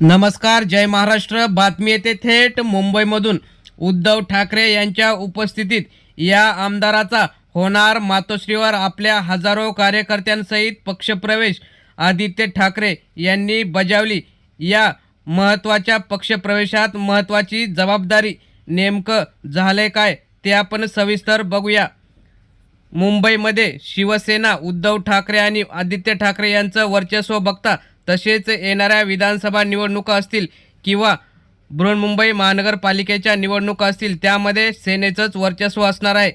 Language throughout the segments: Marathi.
नमस्कार जय महाराष्ट्र. बातमी येते थेट मुंबईमधून. उद्धव ठाकरे यांच्या उपस्थितीत या आमदाराचा होणार मातोश्रीवर आपल्या हजारो कार्यकर्त्यांसहित पक्षप्रवेश. आदित्य ठाकरे यांनी बजावली. या महत्त्वाच्या पक्षप्रवेशात महत्त्वाची जबाबदारी नेमकं झाले काय ते आपण सविस्तर बघूया. मुंबईमध्ये शिवसेना उद्धव ठाकरे आणि आदित्य ठाकरे यांचं वर्चस्व बघता तसेच येणाऱ्या विधानसभा निवडणुका असतील किंवा बृहन्मुंबई महानगरपालिकेच्या निवडणुका असतील त्यामध्ये सेनेचंच वर्चस्व असणार आहे.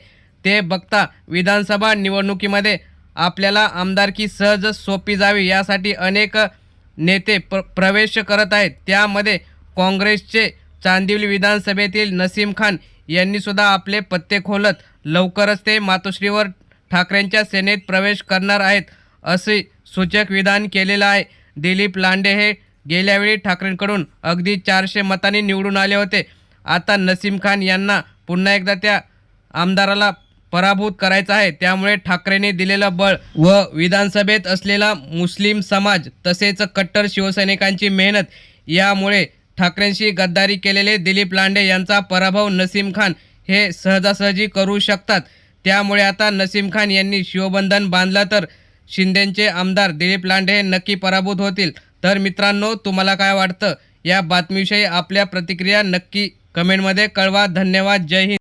ते बघता विधानसभा निवडणुकीमध्ये आपल्याला आमदारकी सहज सोपी जावी यासाठी अनेक नेते प्र प्रवेश करत आहेत. त्यामध्ये काँग्रेसचे चांदिवली विधानसभेतील नसीम खान यांनीसुद्धा आपले पत्ते खोलत लवकरच ते मातोश्रीवर ठाकरेंच्या सेनेत प्रवेश करणार आहेत असे सूचक विधान केलेलं आहे. दिलीप लांडे हे गेल्यावेळी ठाकरेंकडून अगदी चारशे मतांनी निवडून आले होते. आता नसीम खान यांना पुन्हा एकदा त्या आमदाराला पराभूत करायचा आहे. त्यामुळे ठाकरेंनी दिलेलं बळ व विधानसभेत असलेला मुस्लिम समाज तसेच कट्टर शिवसैनिकांची मेहनत यामुळे ठाकरेंशी गद्दारी केलेले दिलीप लांडे यांचा पराभव नसीम खान हे सहजासहजी करू शकतात. त्यामुळे आता नसीम खान यांनी शिवबंधन बांधलं तर शिंदेचे आमदार दिलीप लांडे हे नक्की पराभूत होतील. तर मित्रांनो तुम्हाला काय वाटतं? या बातमीविषयी आपल्या प्रतिक्रिया नक्की कमेंटमध्ये कळवा. धन्यवाद. जय हिंद.